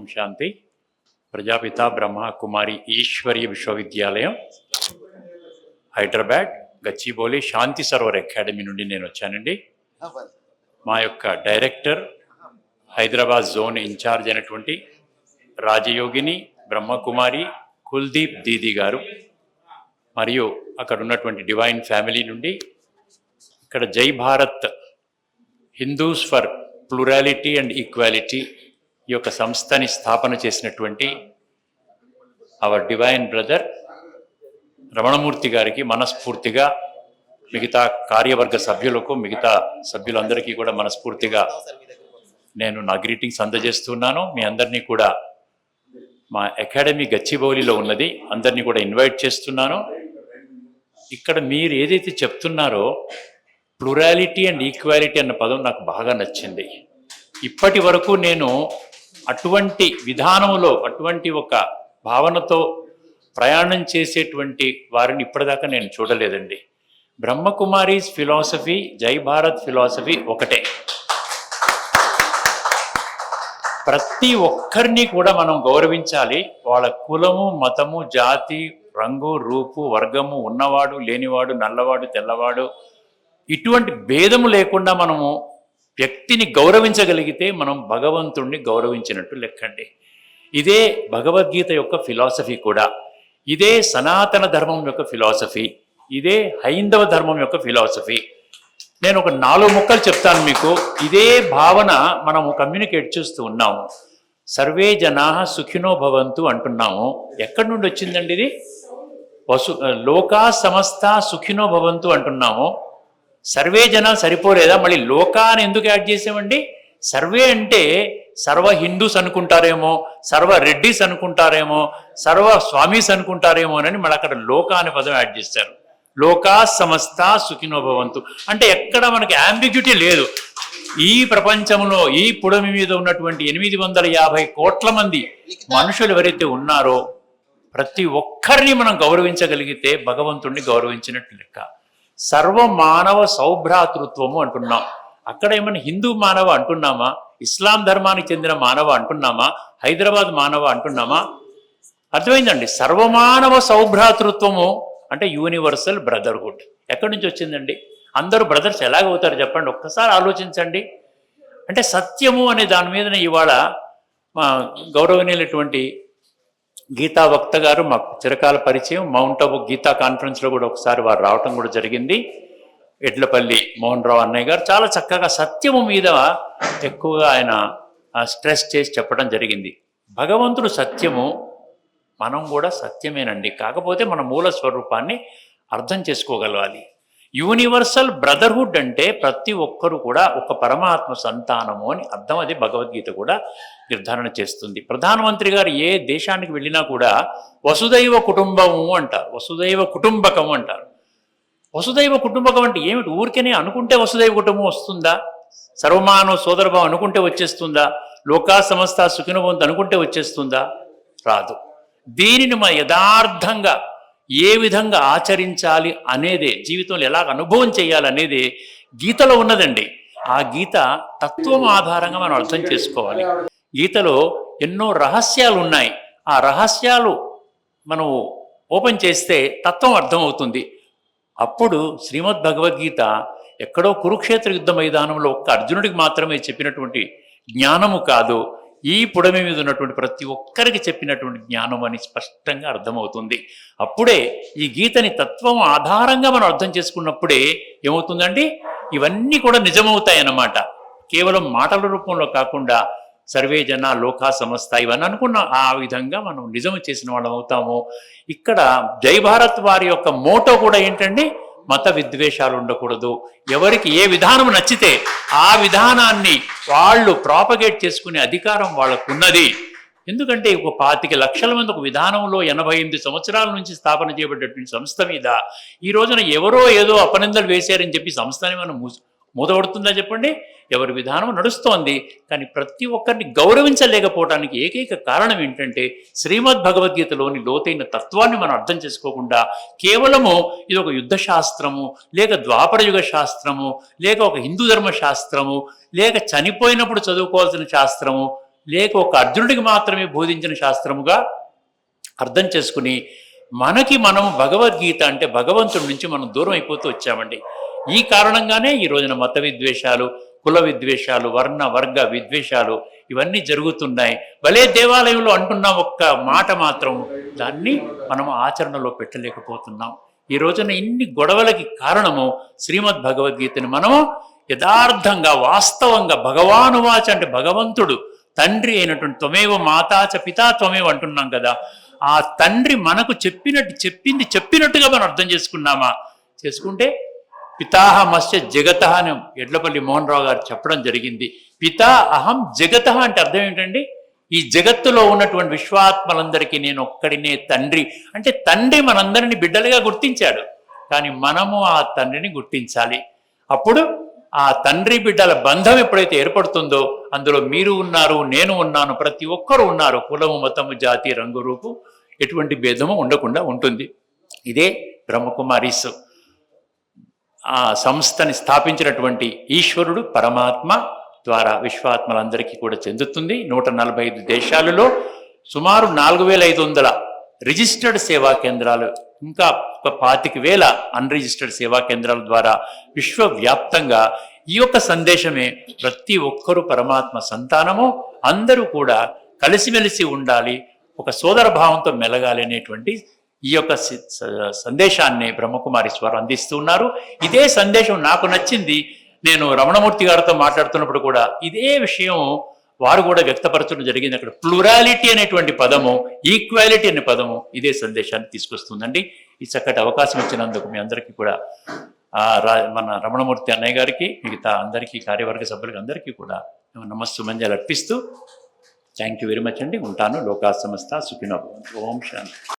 ఓం శాంతి. ప్రజాపిత బ్రహ్మ కుమారి ఈశ్వరీయ విశ్వవిద్యాలయం హైదరాబాద్ గచ్చిబౌలి శాంతి సర్వర్ అకాడమీ నుండి నేను వచ్చానండి. మా యొక్క డైరెక్టర్ హైదరాబాద్ జోన్ ఇన్ఛార్జ్ అయినటువంటి రాజయోగిని బ్రహ్మకుమారి కుల్దీప్ దీది గారు మరియు అక్కడ ఉన్నటువంటి డివైన్ ఫ్యామిలీ నుండి ఇక్కడ Jai Bharat Hindus for plurality and equality ఈ యొక్క సంస్థని స్థాపన చేసినటువంటి అవర్ డివైన్ బ్రదర్ రమణమూర్తి గారికి మనస్ఫూర్తిగా మిగతా కార్యవర్గ సభ్యులకు మిగతా సభ్యులందరికీ కూడా మనస్ఫూర్తిగా నేను నా గ్రీటింగ్స్ అందజేస్తున్నాను. మీ అందరినీ కూడా మా అకాడమీ గచ్చిబౌలిలో ఉన్నది అందరినీ కూడా ఇన్వైట్ చేస్తున్నాను. ఇక్కడ మీరు ఏదైతే చెప్తున్నారో ప్లూరాలిటీ అండ్ ఈక్వాలిటీ అన్న పదం నాకు బాగా నచ్చింది. ఇప్పటి వరకు నేను అటువంటి విధానంలో అటువంటి ఒక భావనతో ప్రయాణం చేసేటువంటి వారిని ఇప్పటిదాకా నేను చూడలేదండి. బ్రహ్మకుమారీస్ ఫిలాసఫీ జై భారత్ ఫిలాసఫీ ఒకటే. ప్రతి ఒక్కరిని కూడా మనం గౌరవించాలి. వాళ్ళ కులము మతము జాతి రంగు రూపు వర్గము ఉన్నవాడు లేనివాడు నల్లవాడు తెల్లవాడు ఇటువంటి భేదము లేకుండా మనము వ్యక్తిని గౌరవించగలిగితే మనం భగవంతుణ్ణి గౌరవించినట్టు లెక్కండి. ఇదే భగవద్గీత యొక్క ఫిలాసఫీ కూడా. ఇదే సనాతన ధర్మం యొక్క ఫిలాసఫీ. ఇదే హైందవ ధర్మం యొక్క ఫిలాసఫీ. నేను ఒక నాలుగు ముక్కలు చెప్తాను మీకు. ఇదే భావన మనము కమ్యూనికేట్ చేస్తూ ఉన్నాము. సర్వే జనా సుఖినో భవంతు అంటున్నాము. ఎక్కడి నుండి వచ్చిందండి ఇది? వసు లోకా సమస్త సుఖినో భవంతు అంటున్నాము. సర్వే జనాలు సరిపోలేదా? మళ్ళీ లోకాన్ని ఎందుకు యాడ్ చేసామండి? సర్వే అంటే సర్వ హిందూస్ అనుకుంటారేమో సర్వ రెడ్డిస్ అనుకుంటారేమో సర్వ స్వామీస్ అనుకుంటారేమో అని మళ్ళీ అక్కడ లోక అనే పదం యాడ్ చేశారు. లోకా సమస్త సుఖినో భవంతు. అంటే ఎక్కడ మనకి అంబిగ్యూటీ లేదు. ఈ ప్రపంచంలో ఈ పుడమి మీద ఉన్నటువంటి ఎనిమిది వందల యాభై కోట్ల మంది మనుషులు ఎవరైతే ఉన్నారో ప్రతి ఒక్కరిని మనం గౌరవించగలిగితే భగవంతుణ్ణి గౌరవించినట్టు లెక్క. సర్వ మానవ సౌభ్రాతృత్వము అంటున్నాం. అక్కడ ఏమైనా హిందూ మానవ అంటున్నామా? ఇస్లాం ధర్మానికి చెందిన మానవ అంటున్నామా? హైదరాబాద్ మానవ అంటున్నామా? అర్థమైందండి. సర్వమానవ సౌభ్రాతృత్వము అంటే యూనివర్సల్ బ్రదర్హుడ్. ఎక్కడి నుంచి వచ్చిందండి? అందరూ బ్రదర్స్ ఎలాగవుతారు చెప్పండి? ఒక్కసారి ఆలోచించండి. అంటే సత్యము అనే దాని మీదనే ఇవాళ మా గౌరవనీయులటువంటి గీతా వక్త గారు మాకు చిరకాల పరిచయం. మౌంట్ అబు గీతా కాన్ఫరెన్స్లో కూడా ఒకసారి వారు రావటం కూడా జరిగింది. ఎడ్లపల్లి మోహన్ రావు అన్నయ్య గారు చాలా చక్కగా సత్యము మీద ఎక్కువగా ఆయన స్ట్రెస్ చేసి చెప్పడం జరిగింది. భగవంతుడు సత్యము మనం కూడా సత్యమేనండి. కాకపోతే మన మూల స్వరూపాన్ని అర్థం చేసుకోగలగాలి. యూనివర్సల్ బ్రదర్హుడ్ అంటే ప్రతి ఒక్కరు కూడా ఒక పరమాత్మ సంతానము అని అర్థం. అది భగవద్గీత కూడా నిర్ధారణ చేస్తుంది. ప్రధానమంత్రి గారు ఏ దేశానికి వెళ్ళినా కూడా వసుదైవ కుటుంబము అంటారు. వసుదైవ కుటుంబకం అంటారు. వసుదైవ కుటుంబకం అంటే ఏమిటి? ఊరికనే అనుకుంటే వసుదైవ కుటుంబం వస్తుందా? సర్వమానవ సోదరభావం అనుకుంటే వచ్చేస్తుందా? లోకా సమస్త సుఖినభవంతు అనుకుంటే వచ్చేస్తుందా? రాదు. దీనిని మన యథార్థంగా ఏ విధంగా ఆచరించాలి అనేదే జీవితంలో ఎలాగ అనుభవం చేయాలనేదే గీతలో ఉన్నదండి. ఆ గీత తత్వం ఆధారంగా మనం అర్థం చేసుకోవాలి. గీతలో ఎన్నో రహస్యాలు ఉన్నాయి ఆ రహస్యాలు మనం ఓపెన్ చేస్తే తత్వం అర్థమవుతుంది. అప్పుడు శ్రీమద్ భగవద్గీత ఎక్కడో కురుక్షేత్ర యుద్ధ మైదానంలో ఒక్క అర్జునుడికి మాత్రమే చెప్పినటువంటి జ్ఞానము కాదు. ఈ పుడమి మీద ఉన్నటువంటి ప్రతి ఒక్కరికి చెప్పినటువంటి జ్ఞానం అని స్పష్టంగా అర్థమవుతుంది. అప్పుడే ఈ గీతని తత్వం ఆధారంగా మనం అర్థం చేసుకున్నప్పుడే ఏమవుతుందండి? ఇవన్నీ కూడా నిజమవుతాయన్నమాట. కేవలం మాటల రూపంలో కాకుండా సర్వే జన లోకా సమస్త ఇవన్నీ అనుకున్న ఆ విధంగా మనం నిజం చేసిన వాళ్ళం అవుతాము. ఇక్కడ జై భారత్ వారి యొక్క మోటో కూడా ఏంటండి? మత విద్వేషాలు ఉండకూడదు. ఎవరికి ఏ విధానం నచ్చితే ఆ విధానాన్ని వాళ్ళు ప్రాపగేట్ చేసుకునే అధికారం వాళ్ళకున్నది. ఎందుకంటే ఒక పాతిక లక్షల మంది ఒక విధానంలో ఎనభై ఎనిమిది సంవత్సరాల నుంచి స్థాపన చేయబడ్డటువంటి సంస్థ మీద ఈ రోజున ఎవరో ఏదో అపనిందలు వేశారని చెప్పి సంస్థని మనం మూసి చెప్పండి? ఎవరి విధానం నడుస్తోంది. కానీ ప్రతి ఒక్కరిని గౌరవించలేకపోవడానికి ఏకైక కారణం ఏంటంటే శ్రీమద్ భగవద్గీతలోని లోతైన తత్వాన్ని మనం అర్థం చేసుకోకుండా కేవలము ఇది ఒక యుద్ధ శాస్త్రము లేక ద్వాపరయుగ శాస్త్రము లేక ఒక హిందూ ధర్మ శాస్త్రము లేక చనిపోయినప్పుడు చదువుకోవాల్సిన శాస్త్రము లేక ఒక అర్జునుడికి మాత్రమే బోధించిన శాస్త్రముగా అర్థం చేసుకుని మనకి మనం భగవద్గీత అంటే భగవంతుడి నుంచి మనం దూరం అయిపోతూ వచ్చామండి. ఈ కారణంగానే ఈ రోజున మత విద్వేషాలు కుల విద్వేషాలు వర్ణ వర్గ విద్వేషాలు ఇవన్నీ జరుగుతున్నాయి. భలే దేవాలయంలో అంటున్న ఒక్క మాట మాత్రం దాన్ని మనం ఆచరణలో పెట్టలేకపోతున్నాం. ఈ రోజున ఇన్ని గొడవలకి కారణము శ్రీమద్ భగవద్గీతని మనము యథార్థంగా వాస్తవంగా భగవానువాచ అంటే భగవంతుడు తండ్రి అయినటువంటి త్వమేవ మాతాచ పితా త్వమేవ అంటున్నాం కదా. ఆ తండ్రి మనకు చెప్పినట్టు చెప్పింది చెప్పినట్టుగా మనం అర్థం చేసుకున్నామా? చేసుకుంటే పితాహమస్య జగత అని ఎడ్లపల్లి మోహన్ రావు గారు చెప్పడం జరిగింది. పితా అహం జగత అంటే అర్థం ఏంటండి? ఈ జగత్తులో ఉన్నటువంటి విశ్వాత్మలందరికీ నేను ఒక్కడినే తండ్రి. అంటే తండ్రి మనందరిని బిడ్డలుగా గుర్తించాడు. కానీ మనము ఆ తండ్రిని గుర్తించాలి. అప్పుడు ఆ తండ్రి బిడ్డల బంధం ఎప్పుడైతే ఏర్పడుతుందో అందులో మీరు ఉన్నారు నేను ఉన్నాను ప్రతి ఒక్కరు ఉన్నారు. కులము మతము జాతి రంగు రూపు ఎటువంటి భేదము ఉండకుండా ఉంటుంది. ఇదే బ్రహ్మకుమారీస్. ఆ సంస్థని స్థాపించినటువంటి ఈశ్వరుడు పరమాత్మ ద్వారా విశ్వాత్మలందరికీ కూడా చెందుతుంది. నూట నలభై ఐదు దేశాలలో సుమారు నాలుగు వేల ఐదు వందల రిజిస్టర్డ్ సేవా కేంద్రాలు ఇంకా ఒక పాతిక వేల అన్రిజిస్టర్డ్ సేవా కేంద్రాల ద్వారా విశ్వవ్యాప్తంగా ఈ యొక్క సందేశమే ప్రతి ఒక్కరూ పరమాత్మ సంతానము. అందరూ కూడా కలిసిమెలిసి ఉండాలి ఒక సోదర భావంతో మెలగాలి అనేటువంటి ఈ యొక్క స- సందేశాన్ని బ్రహ్మకుమారి స్వారు అందిస్తూ ఉన్నారు. ఇదే సందేశం నాకు నచ్చింది. నేను రమణమూర్తి గారితో మాట్లాడుతున్నప్పుడు కూడా ఇదే విషయం వారు కూడా వ్యక్తపరచడం జరిగింది. అక్కడ ప్లూరాలిటీ అనేటువంటి పదము ఈక్వాలిటీ అనే పదము ఇదే సందేశాన్ని తీసుకొస్తుందండి. ఈ చక్కటి అవకాశం ఇచ్చినందుకు మీ అందరికీ కూడా ఆ రా మన రమణమూర్తి అన్నయ్య గారికి మిగతా అందరికీ కార్యవర్గ సభ్యులకి అందరికీ కూడా నమస్సు మంజలు అర్పిస్తూ థ్యాంక్ యూ వెరీ మచ్ అండి. ఉంటాను లోకా సమస్త సుఖినభవంతు ఓం శాంతి.